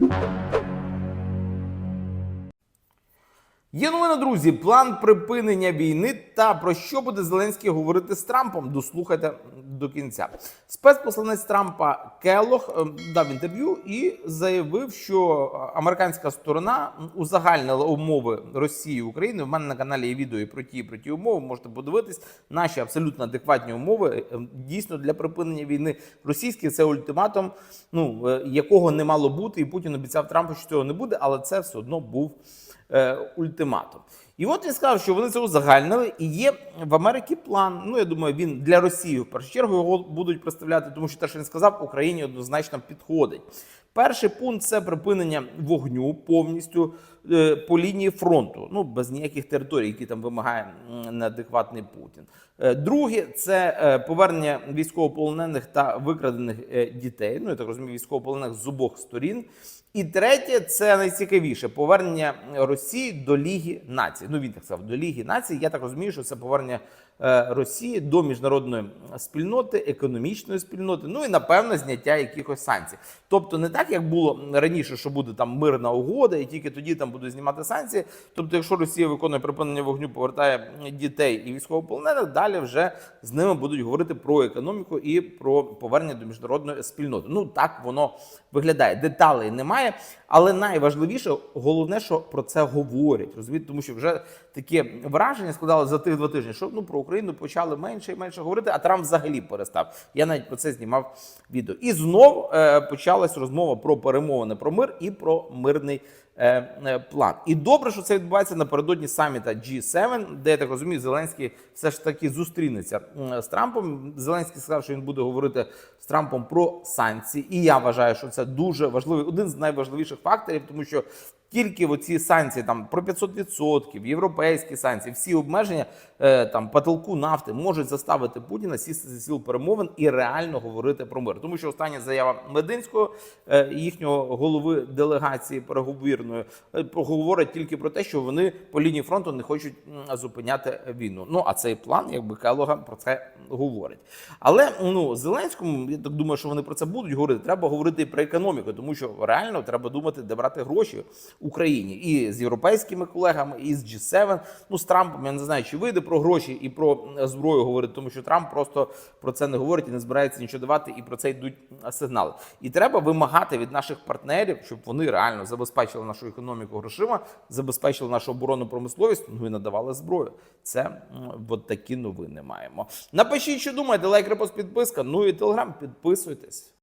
Música Є новина, друзі. План припинення війни та про що буде Зеленський говорити з Трампом. Дослухайте до кінця. Спецпосланець Трампа Келлох ем, дав інтерв'ю і заявив, що е, американська сторона узагальнила умови Росії України. В мене на каналі є відео і про ті, і про ті умови. Можете подивитись. Наші абсолютно адекватні умови е, дійсно для припинення війни. Російський це ультиматум, ну е, якого не мало бути, і Путін обіцяв Трампу, що цього не буде, але це все одно був е, ультиматум. І от він сказав, що вони це узагальнили, і є в Америці план. Ну я думаю, він для Росії в першу чергу його будуть представляти, тому що те, що він сказав, Україні однозначно підходить. Перший пункт це припинення вогню повністю е, по лінії фронту, ну без ніяких територій, які там вимагає неадекватний Путін. Е, Друге це е, повернення військовополонених та викрадених е, дітей. Ну я так розумію, військовополонених з обох сторін. І третє, це найцікавіше повернення Росії до Ліги націй. Ну він так сказав, до Ліги націй. Я так розумію, що це повернення е, Росії до міжнародної спільноти, економічної спільноти. Ну і напевно зняття якихось санкцій. Тобто, не так як було раніше, що буде там мирна угода, і тільки тоді там будуть знімати санкції. Тобто, якщо Росія виконує припинення вогню, повертає дітей і військовополонених, далі вже з ними будуть говорити про економіку і про повернення до міжнародної спільноти. Ну так воно виглядає. Деталей немає, але найважливіше, головне, що про це говорять. Розумієте, тому що вже таке враження складалося за тих два тижні, що ну про Україну почали менше і менше говорити, а Трамп взагалі перестав. Я навіть про це знімав відео. І знов е, почалась розмова про перемовини про мир і про мирний. Е, е, План і добре, що це відбувається напередодні саміта G7, де я так розумію, Зеленський все ж таки зустрінеться з Трампом. Зеленський сказав, що він буде говорити з Трампом про санкції, і я вважаю, що це дуже важливий один з найважливіших факторів, тому що тільки оці санкції там про 500%, європейські санкції, всі обмеження е, там потолку нафти можуть заставити Путіна сісти за сіл перемовин і реально говорити про мир. Тому що остання заява Мединського, е, їхнього голови делегації переговірної, е, говорить тільки про те, що вони по лінії фронту не хочуть зупиняти війну. Ну а цей план, якби Келога про це говорить. Але ну Зеленському, я так думаю, що вони про це будуть говорити. Треба говорити і про економіку, тому що реально треба думати, де брати гроші Україні і з європейськими колегами, і з G7. Ну з Трампом я не знаю, чи вийде про гроші і про е, зброю говорити, тому що Трамп просто про це не говорить і не збирається нічого давати, і про це йдуть е, сигнали. І треба вимагати від наших партнерів, щоб вони реально забезпечили нашу економіку грошима, забезпечили нашу оборонну промисловість, ну і надавали зброю. Це от такі новини маємо. Напишіть, що думаєте, лайк, репост, підписка. Ну і телеграм, підписуйтесь.